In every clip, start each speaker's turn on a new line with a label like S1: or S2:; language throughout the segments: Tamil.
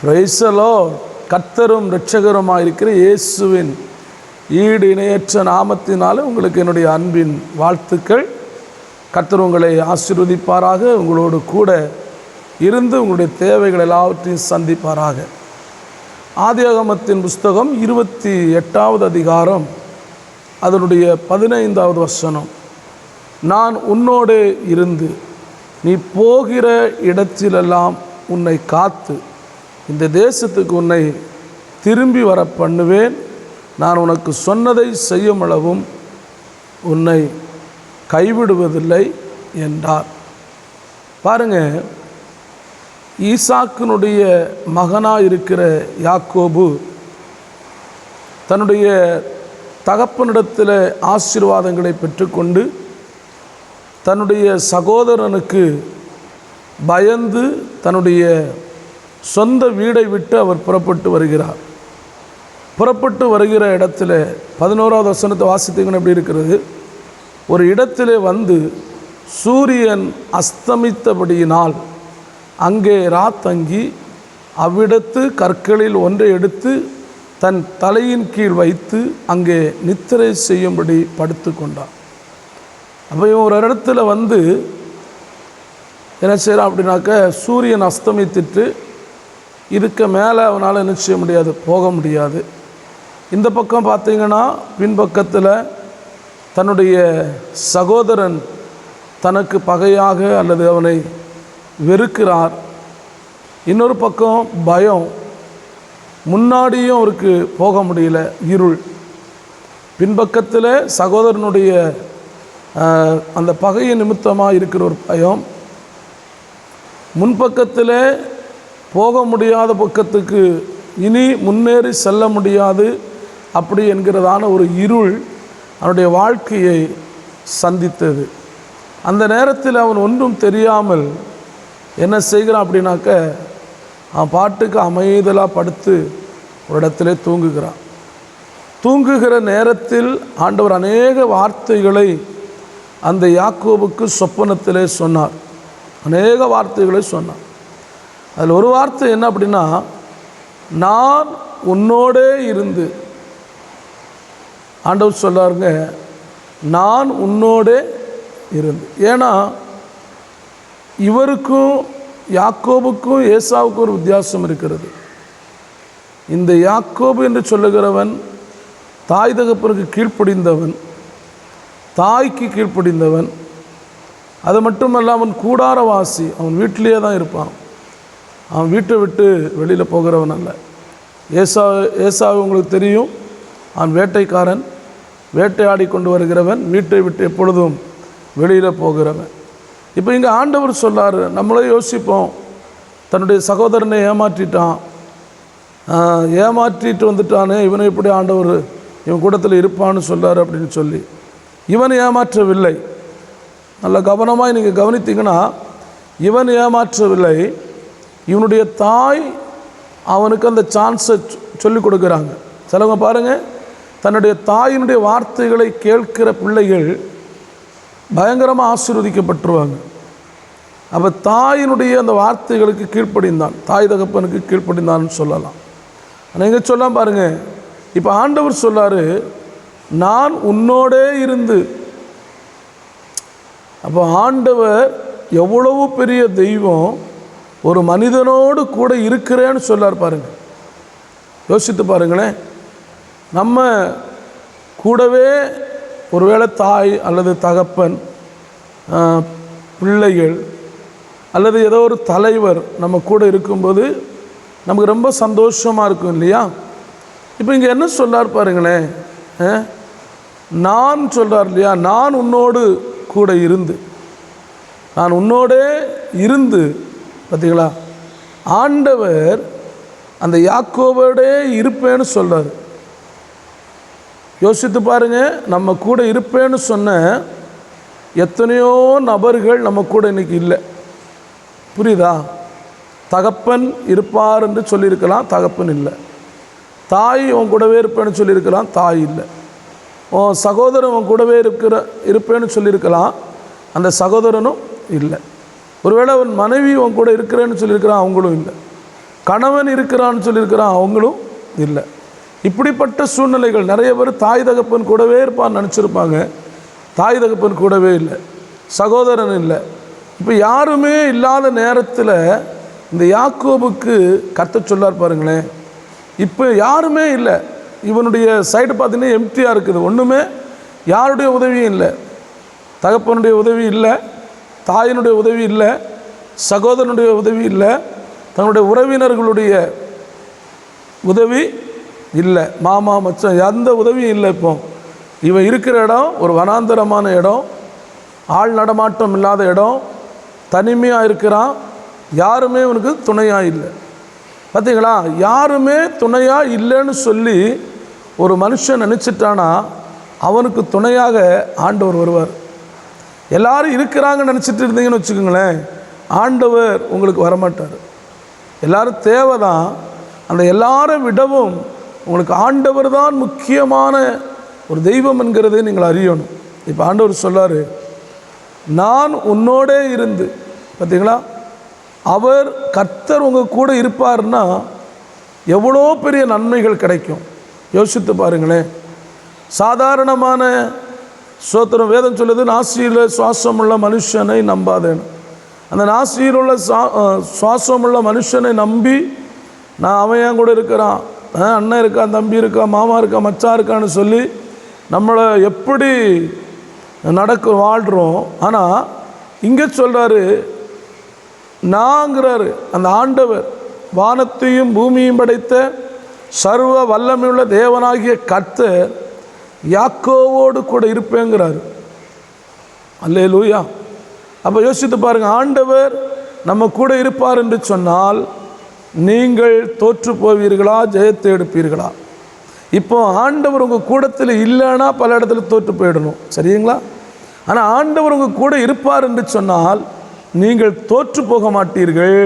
S1: பிரைசலோ கர்த்தரும் இரட்சகருமாக இருக்கிற இயேசுவின் ஈடு இணையற்ற நாமத்தினால உங்களுக்கு என்னுடைய அன்பின் வாழ்த்துக்கள். கர்த்தர் உங்களை ஆசீர்வதிப்பாராக உங்களோடு கூட இருந்து உங்களுடைய தேவைகள் எல்லாவற்றையும் சந்திப்பாராக. ஆதியாகமத்தின் புஸ்தகம் இருபத்தி எட்டாவது அதிகாரம் அதனுடைய பதினைந்தாவது வசனம். நான் உன்னோடு இருந்து நீ போகிற இடத்திலெல்லாம் உன்னை காத்து இந்த தேசத்துக்கு உன்னை திரும்பி வர பண்ணுவேன். நான் உனக்கு சொன்னதை செய்யும் அளவும் உன்னை கைவிடுவதில்லை என்றார். பாருங்க ஈசாக்கினுடைய மகனாக இருக்கிற யாக்கோபு தன்னுடைய தகப்பனிடத்தில் ஆசீர்வாதங்களை பெற்றுக்கொண்டு தன்னுடைய சகோதரனுக்கு பயந்து தன்னுடைய சொந்த வீடை விட்டு அவர் புறப்பட்டு வருகிறார். புறப்பட்டு வருகிற இடத்துல பதினோராவது வசனத்தை வாசித்தீங்கன்னு எப்படி இருக்கிறது? ஒரு இடத்திலே வந்து சூரியன் அஸ்தமித்தபடியினால் அங்கே ராத்தங்கி அவ்விடத்து கற்களில் ஒன்றை எடுத்து தன் தலையின் கீழ் வைத்து அங்கே நித்திரை செய்யும்படி படுத்து கொண்டார். அப்போ இவன் ஒரு இடத்துல வந்து என்ன செய்கிறான் அப்படின்னாக்க சூரியன் அஸ்தமித்துட்டு இருக்க மேலே அவனால் என்ன செய்ய முடியாது? போக முடியாது. இந்த பக்கம் பார்த்தீங்கன்னா பின்பக்கத்தில் தன்னுடைய சகோதரன் தனக்கு பகையாக அல்லது அவனை வெறுக்கிறார். இன்னொரு பக்கம் பயம். முன்னாடியும் அவருக்கு போக முடியல. இருள். பின்பக்கத்தில் சகோதரனுடைய அந்த பகையின் நிமித்தமாக இருக்கிற ஒரு பயம். முன்பக்கத்தில் போக முடியாத பக்கத்துக்கு இனி முன்னேறி செல்ல முடியாது அப்படி என்கிறதான ஒரு இருள் அவனுடைய வாழ்க்கையை சந்தித்தது. அந்த நேரத்தில் அவன் ஒன்றும் தெரியாமல் என்ன செய்கிறான் அப்படின்னாக்க அவன் பாட்டுக்கு அமைதலாக படுத்து ஒரு இடத்துல தூங்குகிறான். தூங்குகிற நேரத்தில் ஆண்டவர் அநேக வார்த்தைகளை அந்த யாக்கோபுக்கு சொப்பனத்திலே சொன்னார். அநேக வார்த்தைகளை சொன்னார். அதில் ஒரு வார்த்தை என்ன அப்படின்னா நான் உன்னோடே இருந்து. ஆண்டவர் சொல்லாருங்க நான் உன்னோடே இருந்து. ஏன்னா இவருக்கும் யாக்கோபுக்கும் ஏசாவுக்கும் ஒரு வித்தியாசம் இருக்கிறது. இந்த யாக்கோபு என்று சொல்லுகிறவன் தாய் தகப்பனுக்கு கீழ்ப்படிந்தவன் தாய்க்கு கீழ்ப்படிந்தவன் அது மட்டுமல்ல அவன் கூடாரவாசி அவன் வீட்டிலேயே தான் இருப்பான். அவன் வீட்டை விட்டு வெளியில் போகிறவன் அல்ல. ஏசா ஏசாவு உங்களுக்கு தெரியும். அவன் வேட்டைக்காரன். வேட்டையாடி கொண்டு வருகிறவன் வீட்டை விட்டு எப்பொழுதும் வெளியில் போகிறவன். இப்போ இங்கே ஆண்டவர் சொல்லார் நம்மளே யோசிப்போம். தன்னுடைய சகோதரனை ஏமாற்றிட்டான். ஏமாற்றிட்டு வந்துட்டானே இவனை எப்படி ஆண்டவர் இவன் கூடத்தில் இருப்பான்னு சொல்லார் அப்படின்னு சொல்லி. இவன் ஏமாற்றவில்லை. நல்ல கவனமாக நீங்கள் கவனித்தீங்கன்னா இவன் ஏமாற்றவில்லை. இவனுடைய தாய் அவனுக்கு அந்த சான்ஸை சொல்லிக் கொடுக்குறாங்க. சிலவங்க பாருங்கள் தன்னுடைய தாயினுடைய வார்த்தைகளை கேட்கிற பிள்ளைகள் பயங்கரமாக ஆசீர்வதிக்கப்பட்டுருவாங்க. அப்போ தாயினுடைய அந்த வார்த்தைகளுக்கு கீழ்ப்படிந்தான். தாய் தகப்பனுக்கு கீழ்ப்படிந்தான்னு சொல்லலாம். நீங்கள் சொல்லாம் பாருங்கள் இப்போ ஆண்டவர் சொல்லார் நான் உன்னோடே இருந்து. அப்போ ஆண்டவர் எவ்வளவு பெரிய தெய்வம் ஒரு மனிதனோடு கூட இருக்கிறேன்னு சொல்லார் பாருங்கள் யோசித்து பாருங்களேன். நம்ம கூடவே ஒருவேளை தாய் அல்லது தகப்பன் பிள்ளைகள் அல்லது ஏதோ ஒரு தலைவர் நம்ம கூட இருக்கும்போது நமக்கு ரொம்ப சந்தோஷமாக இருக்கும் இல்லையா? இப்போ இங்கே என்ன சொல்லார் பாருங்களேன் நான் சொல்கிறார் இல்லையா? நான் உன்னோடு கூட இருந்து நான் உன்னோடே இருந்து பார்த்தீங்களா ஆண்டவர் அந்த யாக்கோவோடே இருப்பேன்னு சொல்கிறார் யோசித்து பாருங்க நம்ம கூட இருப்பேன்னு சொன்ன எத்தனையோ நபர்கள் நம்ம கூட இன்னைக்கு இல்லை. புரியுதா? தகப்பன் இருப்பார் என்று சொல்லியிருக்கலாம் தகப்பன் இல்லை. தாய் உன் கூடவே இருப்பேன்னு சொல்லியிருக்கலாம் தாய் இல்லை. உன் சகோதரன் உன் கூடவே இருக்கிற இருப்பேன்னு சொல்லியிருக்கலாம் அந்த சகோதரனும் இல்லை. ஒருவேளை அவன் மனைவி உன் கூட இருக்கிறேன்னு சொல்லியிருக்கிறான் அவங்களும் இல்லை. கணவன் இருக்கிறான்னு சொல்லியிருக்கிறான் அவங்களும் இல்லை. இப்படிப்பட்ட சூழ்நிலைகள் நிறைய பேர் தாய் தகப்பன் கூடவே இருப்பான்னு நினச்சிருப்பாங்க. தாய் தகப்பன் கூடவே இல்லை. சகோதரன் இல்லை. இப்போ யாருமே இல்லாத நேரத்தில் இந்த யாக்கோபுக்கு கத்த சொல்லார் பாருங்களேன். இப்போ யாருமே இல்லை. இவனுடைய சைடு பார்த்தீங்கன்னா எம்டியாக இருக்குது. ஒன்றுமே யாருடைய உதவியும் இல்லை. தகப்பனுடைய உதவி இல்லை. தாயினுடைய உதவி இல்லை சகோதரனுடைய உதவி இல்லை தன்னுடைய உறவினர்களுடைய உதவி இல்லை மாமா மச்சான் எந்த உதவியும் இல்லை இப்போ. இவன் இருக்கிற இடம் ஒரு வனாந்தரமான இடம் ஆள் நடமாட்டம் இல்லாத இடம் தனிமையாக இருக்கிறான் யாருமே இவனுக்கு துணையாக இல்லை. பார்த்தீங்களா யாருமே துணையாக இல்லைன்னு சொல்லி ஒரு மனுஷன் நினச்சிட்டானா அவனுக்கு துணையாக ஆண்டவர் வருவார். எல்லாரும் இருக்கிறாங்கன்னு நினச்சிட்டு இருந்தீங்கன்னு வச்சுக்கோங்களேன் ஆண்டவர் உங்களுக்கு வரமாட்டார். எல்லாரும் தேவை தான் அந்த எல்லாரும் விடவும் உங்களுக்கு ஆண்டவர் தான் முக்கியமான ஒரு தெய்வம் என்கிறதை நீங்கள் அறியணும். இப்போ ஆண்டவர் சொல்லார் நான் உன்னோடே இருந்து பார்த்தீங்களா அவர் கர்த்தர் உங்கள் கூட இருப்பார்னா எவ்வளோ பெரிய நன்மைகள் கிடைக்கும். யோசித்து பாருங்களேன். சாதாரணமான சோத்திரம் வேதம் சொல்லுது நாசியில் சுவாசம் உள்ள மனுஷனை நம்பாதேன்னு அந்த நாசியில் உள்ள சா- சுவாசம் உள்ள மனுஷனை நம்பி நான் அவன் என் கூட இருக்கிறான்? அண்ணன் இருக்கான் தம்பி இருக்கான் மாமா இருக்கான் மச்சான் இருக்கான்னு சொல்லி நம்மளை எப்படி நடக்க வாழ்கிறோம் ஆனால் இங்கே சொல்கிறாரு நாங்கிறாரு. அந்த ஆண்டவர் வானத்தையும் பூமியும் படைத்த சர்வ வல்லமையுள்ள தேவனாகிய கர்த்தர் யாக்கோவோடு கூட இருப்பேங்கிறாரு. அல்லே லூயா அப்போ யோசித்து பாருங்கள் ஆண்டவர் நம்ம கூட இருப்பார் என்று சொன்னால் நீங்கள் தோற்று போவீர்களா ஜெயத்தை எடுப்பீர்களா? இப்போ ஆண்டவர் உங்கள் கூடத்தில் இல்லைன்னா பல இடத்துல தோற்று போயிடணும். சரிங்களா? ஆனால் ஆண்டவர் உங்கள் கூட இருப்பார் என்று சொன்னால் நீங்கள் தோற்று போக மாட்டீர்கள்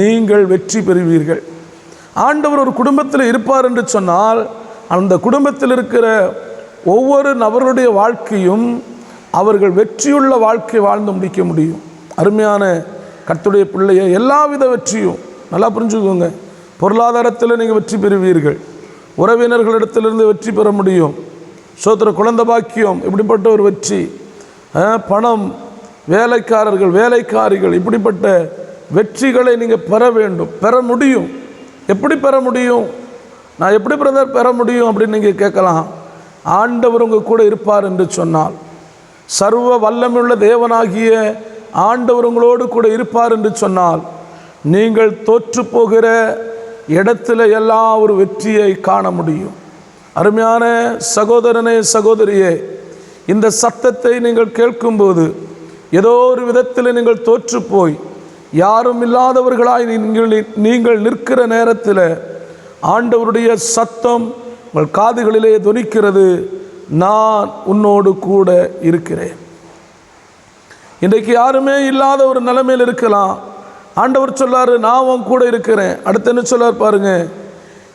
S1: நீங்கள் வெற்றி பெறுவீர்கள். ஆண்டவர் ஒரு குடும்பத்தில் இருப்பார் என்று சொன்னால் அந்த குடும்பத்தில் இருக்கிற ஒவ்வொரு நபருடைய வாழ்க்கையும் அவர்கள் வெற்றியுள்ள வாழ்க்கை வாழ்ந்து முடிக்க முடியும். அருமையான கத்துடைய பிள்ளைய எல்லாவித வெற்றியும் நல்லா புரிஞ்சுக்கோங்க. பொருளாதாரத்தில் நீங்கள் வெற்றி பெறுவீர்கள். உறவினர்களிடத்திலிருந்து வெற்றி பெற முடியும். சோத்திர குழந்தை பாக்கியம் இப்படிப்பட்ட ஒரு வெற்றி. பணம் வேலைக்காரர்கள் வேலைக்காரிகள் இப்படிப்பட்ட வெற்றிகளை நீங்கள் பெற வேண்டும். பெற முடியும். எப்படி பெற முடியும்? நான் எப்படி பிரதர் பெற முடியும் அப்படின்னு நீங்கள் கேட்கலாம். ஆண்டவர் உங்கள் கூட இருப்பார் என்று சொன்னால் சர்வ வல்லமுள்ள தேவனாகிய ஆண்டவர் உங்களோடு கூட இருப்பார் என்று சொன்னால் நீங்கள் தோற்று போகிற இடத்துல எல்லாம் ஒரு வெற்றியை காண முடியும். அருமையான சகோதரனே சகோதரியே இந்த சத்தத்தை நீங்கள் கேட்கும்போது ஏதோ ஒரு விதத்தில் நீங்கள் தோற்று போய் யாரும் இல்லாதவர்களாய் நீங்கள் நீங்கள் நிற்கிற நேரத்தில் ஆண்டவருடைய சத்தம் உங்கள் காதுகளிலே துணிக்கிறது நான் உன்னோடு கூட இருக்கிறேன். இன்றைக்கு யாருமே இல்லாத ஒரு நிலைமையில் இருக்கலாம். ஆண்டவர் சொல்லாரு நான் உன் கூட இருக்கிறேன். அடுத்து என்ன சொல்லார் பாருங்க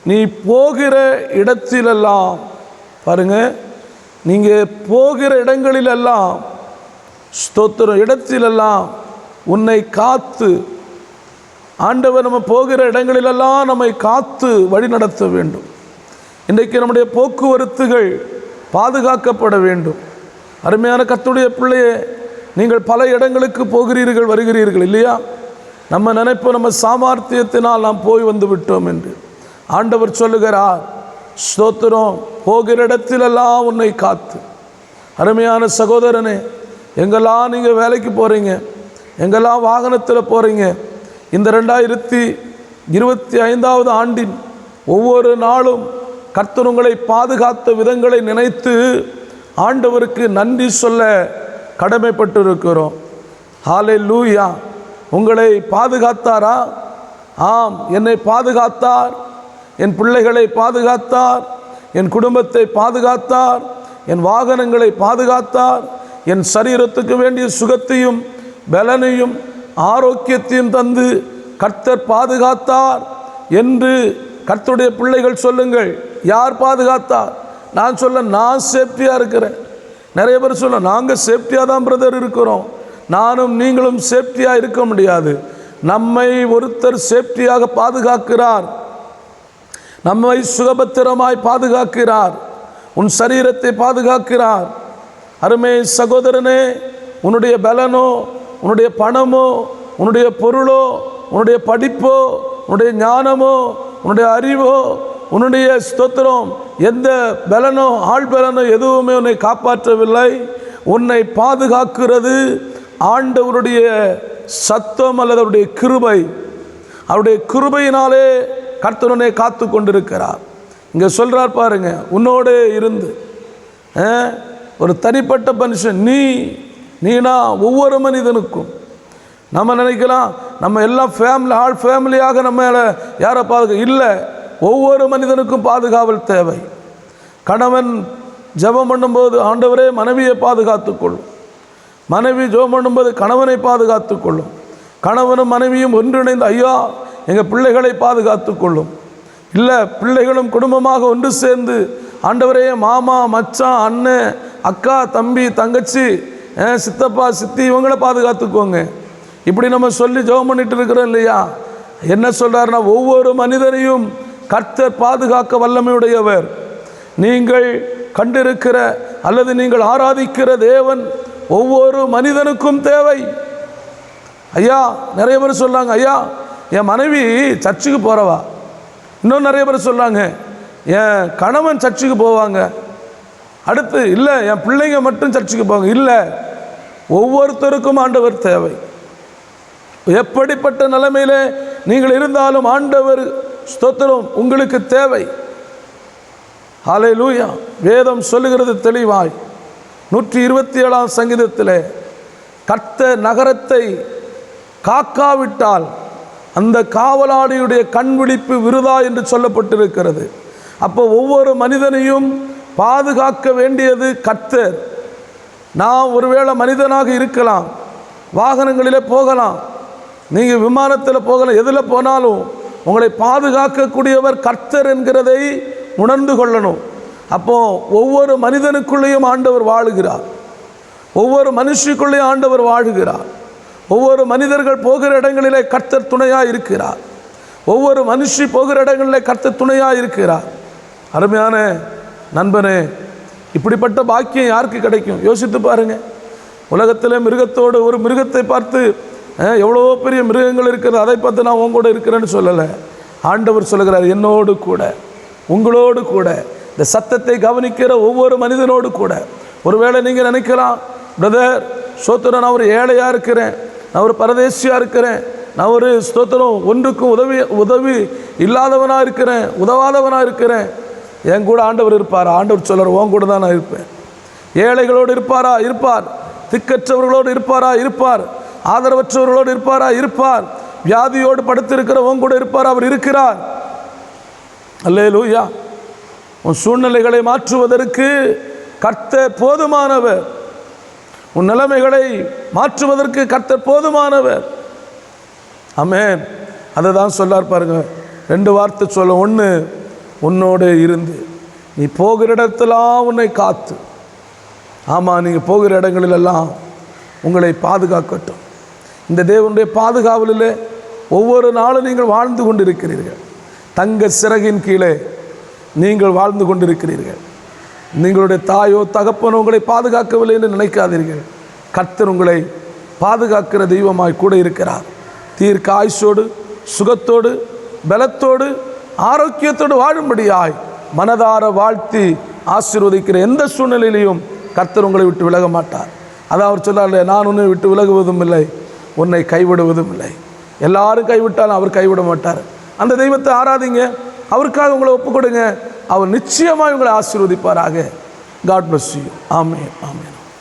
S1: நீ போகிற இடத்திலெல்லாம் பாருங்க நீங்கள் போகிற இடங்களிலெல்லாம் ஸ்தோத்திர இடத்திலெல்லாம் உன்னை காத்து ஆண்டவர் நம்ம போகிற இடங்களிலெல்லாம் நம்மை காத்து வழி நடத்த வேண்டும். இன்றைக்கு நம்முடைய போக்குவரத்துகள் பாதுகாக்கப்பட வேண்டும். அருமையான கத்துடைய பிள்ளையே நீங்கள் பல இடங்களுக்கு போகிறீர்கள் வருகிறீர்கள் இல்லையா? நம்ம நினைப்போம் நம்ம சாமர்த்தியத்தினால் நாம் போய் வந்து விட்டோம் என்று. ஆண்டவர் சொல்லுகிறார் ஸ்தோத்திரம் போகிற இடத்திலெல்லாம் உன்னை காத்து. அருமையான சகோதரனே எங்கெல்லாம் நீங்கள் வேலைக்கு போகிறீங்க எங்கெல்லாம் வாகனத்தில் போகிறீங்க இந்த ரெண்டாயிரத்தி இருபத்தி ஐந்தாவது ஆண்டின் ஒவ்வொரு நாளும் கர்த்தர் உங்களை பாதுகாத்த விதங்களை நினைத்து ஆண்டவருக்கு நன்றி சொல்ல கடமைப்பட்டிருக்கிறோம். ஹாலே லூயா உங்களை பாதுகாத்தாரா? ஆம் என்னை பாதுகாத்தார். என் பிள்ளைகளை பாதுகாத்தார். என் குடும்பத்தை பாதுகாத்தார். என் வாகனங்களை பாதுகாத்தார். என் சரீரத்துக்கு வேண்டிய சுகத்தையும் பலனையும் ஆரோக்கியத்தையும் தந்து கர்த்தர் பாதுகாத்தார் என்று கர்த்தருடைய பிள்ளைகள் சொல்லுங்கள். யார் பாதுகாத்தார் நான் சொல்ல நான் சேஃப்டியாக இருக்கிறேன். நிறைய பேர் சொல்ல நாங்கள் சேஃப்டியாக தான் பிரதர் இருக்கிறோம். நானும் நீங்களும் சேஃப்டியாக இருக்க முடியாது. நம்மை ஒருத்தர் சேஃப்டியாக பாதுகாக்கிறார். நம்மை சுகபத்திரமாய் பாதுகாக்கிறார். உன் சரீரத்தை பாதுகாக்கிறார். அருமை சகோதரனே உன்னுடைய பலனோ உன்னுடைய பணமோ உன்னுடைய பொருளோ உன்னுடைய படிப்போ உன்னுடைய ஞானமோ உன்னுடைய அறிவோ உன்னுடைய ஸ்தோத்திரம் எந்த பலனோ ஆள் பலனோ எதுவுமே உன்னை காப்பாற்றவில்லை. உன்னை பாதுகாக்கிறது ஆண்டவருடைய சத்தம் அல்லது அவருடைய கிருபை. அவருடைய கிருபையினாலே கர்த்தனுடைய காத்து கொண்டிருக்கிறார். இங்கே சொல்கிறார் பாருங்க உன்னோடு இருந்து. ஆ, ஒரு தனிப்பட்ட மனுஷன் நீ நீனா ஒவ்வொரு மனிதனுக்கும். நம்ம நினைக்கலாம் நம்ம எல்லாம் ஃபேமிலி ஆள் ஃபேமிலியாக நம்ம யாரை பாதுகா இல்லை. ஒவ்வொரு மனிதனுக்கும் பாதுகாவல் தேவை. கணவன் ஜெபம் பண்ணும்போது ஆண்டவரே மனைவியை பாதுகாத்துக்கொள்ளும் மனைவி ஜெபம் பண்ணும்போது கணவனை பாதுகாத்துக்கொள்ளும் கணவனும் மனைவியும் ஒன்றிணைந்து ஐயா எங்கள் பிள்ளைகளை பாதுகாத்துக்கொள்ளும் இல்லை பிள்ளைகளும் குடும்பமாக ஒன்று சேர்ந்து ஆண்டவரே மாமா மச்சான் அண்ணன் அக்கா தம்பி தங்கச்சி சித்தப்பா சித்தி இவங்கள பாதுகாத்துக்கோங்க. இப்படி நம்ம சொல்லி ஜெபம் பண்ணிட்டு இருக்கிறோம் இல்லையா? என்ன சொல்கிறாருன்னா ஒவ்வொரு மனிதனையும் கர்த்தர் பாதுகாக்க வல்லமையுடையவர். நீங்கள் கண்டிருக்கிற அல்லது நீங்கள் ஆராதிக்கிற தேவன் ஒவ்வொரு மனிதனுக்கும் தேவை. ஐயா நிறைய பேர் சொல்கிறாங்க ஐயா என் மனைவி சர்ச்சுக்கு போகிறவா இன்னும் நிறைய பேர் சொல்கிறாங்க என் கணவன் சர்ச்சுக்கு போவாங்க. அடுத்து இல்லை என் பிள்ளைங்க மட்டும் சர்ச்சுக்கு போவாங்க. இல்லை ஒவ்வொருத்தருக்கும் ஆண்டவர் தேவை. எப்படிப்பட்ட நிலைமையிலே நீங்கள் இருந்தாலும் ஆண்டவர் ஸ்தோத்திரம் உங்களுக்கு தேவை. ஹாலே லூயா வேதம் சொல்லுகிறது தெளிவாய். நூற்றி இருபத்தி ஏழாம் சங்கீதத்திலே கர்த்த நகரத்தை காக்காவிட்டால் அந்த காவலாளியுடைய கண்விழிப்பு விருதா என்று சொல்லப்பட்டிருக்கிறது. அப்போ ஒவ்வொரு மனிதனையும் பாதுகாக்க வேண்டியது கர்த்தர். நான் ஒருவேளை மனிதனாக இருக்கலாம் வாகனங்களிலே போகலாம் நீங்கள் விமானத்தில் போகலாம் எதில் போனாலும் உங்களை பாதுகாக்கக்கூடியவர் கர்த்தர் என்கிறதை உணர்ந்து கொள்ளணும். அப்போ ஒவ்வொரு மனிதனுக்குள்ளேயும் ஆண்டவர் வாழுகிறார். ஒவ்வொரு மனுஷிக்குள்ளேயும் ஆண்டவர் வாழுகிறார். ஒவ்வொரு மனிதர்கள் போகிற இடங்களிலே கர்த்தர் துணையாக இருக்கிறார். ஒவ்வொரு மனுஷி போகிற இடங்களிலே கர்த்தர் துணையாக இருக்கிறார். அருமையான நண்பனே இப்படிப்பட்ட பாக்கியம் யாருக்கு கிடைக்கும்? யோசித்து பாருங்க. உலகத்தில் மிருகத்தோடு ஒரு மிருகத்தை பார்த்து எவ்வளோ பெரிய மிருகங்கள் இருக்கிறது அதை பார்த்து நான் உன் கூட இருக்கிறேன்னு சொல்லலை. ஆண்டவர் சொல்கிறார் என்னோடு கூட உங்களோடு கூட. இந்த சத்தத்தை கவனிக்கிற ஒவ்வொரு மனிதனோடு கூட. ஒருவேளை நீங்கள் நினைக்கலாம் பிரதர் சோத்திரம் நான் ஒரு ஏழையாக இருக்கிறேன். நான் ஒரு பரதேசியாக இருக்கிறேன். நான் ஒரு ஸ்தோத்திரம் ஒன்றுக்கும் உதவி உதவி இல்லாதவனாக இருக்கிறேன் உதவாதவனாக இருக்கிறேன். என் கூட ஆண்டவர் இருப்பார்? ஆண்டவர் சொல்றார் உன் கூட தான் நான் இருப்பேன். ஏழைகளோடு இருப்பாரா? இருப்பார். திக்கற்றவர்களோடு இருப்பாரா? இருப்பார். ஆதரவற்றவர்களோடு இருப்பாரா? இருப்பார். வியாதியோடு படுத்திருக்கிறவங்க கூட இருப்பார்? அவர் இருக்கிறார். அல்லே லூயா உன் சூழ்நிலைகளை மாற்றுவதற்கு கர்த்தர் போதுமானவர். உன் நிலைமைகளை மாற்றுவதற்கு கர்த்தர் போதுமானவர். அமேன் அதை தான் சொல்லார் பாருங்க. ரெண்டு வார்த்தை சொல்ல. ஒன்று உன்னோடு இருந்து. நீ போகிற இடத்தெல்லாம் உன்னை காத்து. ஆமாம் நீங்கள் போகிற இடங்களிலெல்லாம் உங்களை பாதுகாக்கட்டும். இந்த தேவனுடைய பாதுகாவலில் ஒவ்வொரு நாளும் நீங்கள் வாழ்ந்து கொண்டிருக்கிறீர்கள். தங்க சிறகின் கீழே நீங்கள் வாழ்ந்து கொண்டிருக்கிறீர்கள். நீங்களுடைய தாயோ தகப்பனோ உங்களை பாதுகாக்கவில்லை என்று நினைக்காதீர்கள். கர்த்தர் உங்களை பாதுகாக்கிற தெய்வமாய் கூட இருக்கிறார். தீர்க்க ஆயுஷோடு சுகத்தோடு பலத்தோடு ஆரோக்கியத்தோடு வாழும்படியாய் மனதார வாழ்த்தி ஆசீர்வதிக்கிற எந்த சூழ்நிலையிலையும் கர்த்தர் உங்களை விட்டு விலக மாட்டார். அதான் அவர் சொன்னார் நான் உன்னை விட்டு விலகுவதும் இல்லை. உன்னை கைவிடுவதும் இல்லை. எல்லாரும் கைவிட்டாலும் அவர் கைவிட மாட்டார். அந்த தெய்வத்தை ஆராதிங்க. அவருக்காக உங்களை ஒப்பு கொடுங்க அவர் நிச்சயமாக உங்களை ஆசீர்வதிப்பாராக. காட் பஸ் யூ ஆமே ஆமே